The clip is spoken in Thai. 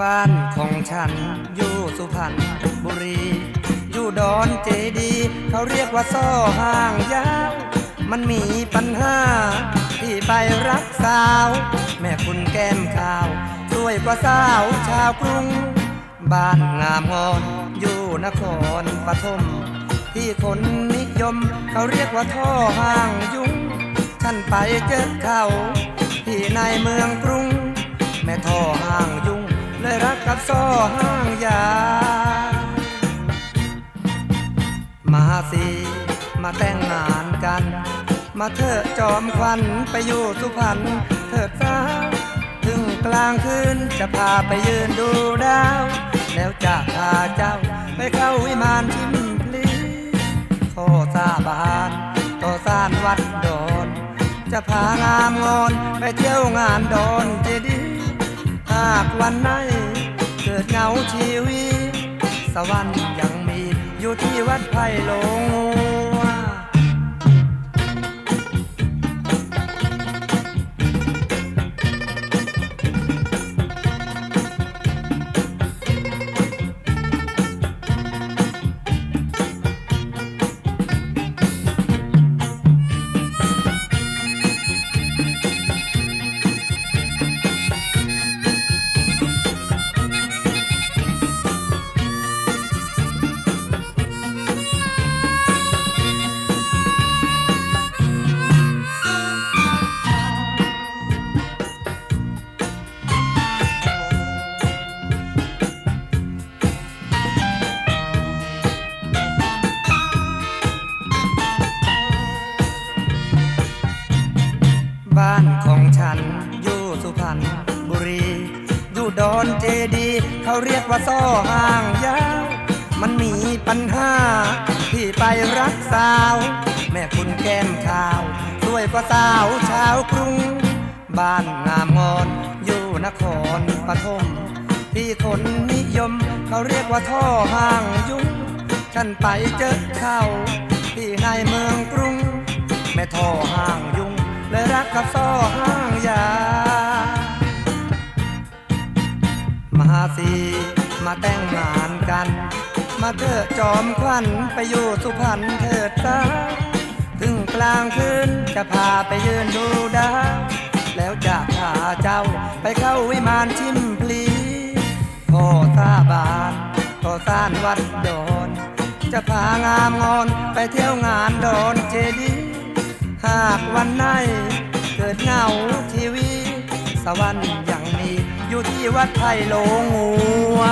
บ้านของฉันอยู่สุพรรณบุรี อยู่ดอนเจดีย์เขาเรียกว่าซ่อห้างยาว มันมีปัญหา ที่ไปรักสาว แม่คุณแก้มขาวสวยกว่าสาวชาวกรุง บ้านงามงอนอยู่นครปฐมที่คนนิยม เขาเรียกว่าท่อห้างยุงฉันไปเจอเขาที่ในเมืองกรุง แม่ท่อห้างยุง กับซ่อห้างยา มาสิมาแต่งงานกัน มาเถอะจอมควันไปอยู่สุพรรณเถิดสาวถึงกลางคืนจะพาไปยืนดูดาว แล้วจะพาเจ้าไปเข้าวิมานทิมพลีโคซาบานโตซานวัดโดน จะพางามงอนไปเที่ยวงานโดนเจดีย์หากวันไหน กิดเงาชีวิต สวรรค์ยังมีอยู่ที่วัดไผ่หลง ขัน อยู่สุพรรณบุรี อยู่ดอนเจดีย์เขาเรียกว่าซ่อห้างยาว มันมีปัญหาที่ไปรักสาว แม่คุณแก้มขาวสวยกว่าสาวชาวกรุง บ้านงามงอน อยู่นครปฐมที่คนนิยม เขาเรียกว่าท่อห้างยุ่ง ฉันไปเจอเขาที่ในเมืองกรุง แม่ท่อห้างยุ่ง เลยรักกับซ่อห้างยา มาสีมาแต่งงานกัน มาเถอะจอมควันไปอยู่สุพรรณเถิดสาถึงกลางคืนจะพาไปยืนดูดาวแล้วจะพาเจ้าไปเข้าวิมานชิมพลีขอสาบานขอสานวัดโดนจะพางามงอนไปเที่ยวงานโดนเจดีย์ หากวันไหนเกิดเหงาทีวี สวรรค์ยังมีอยู่ที่วัดไทยโลงัว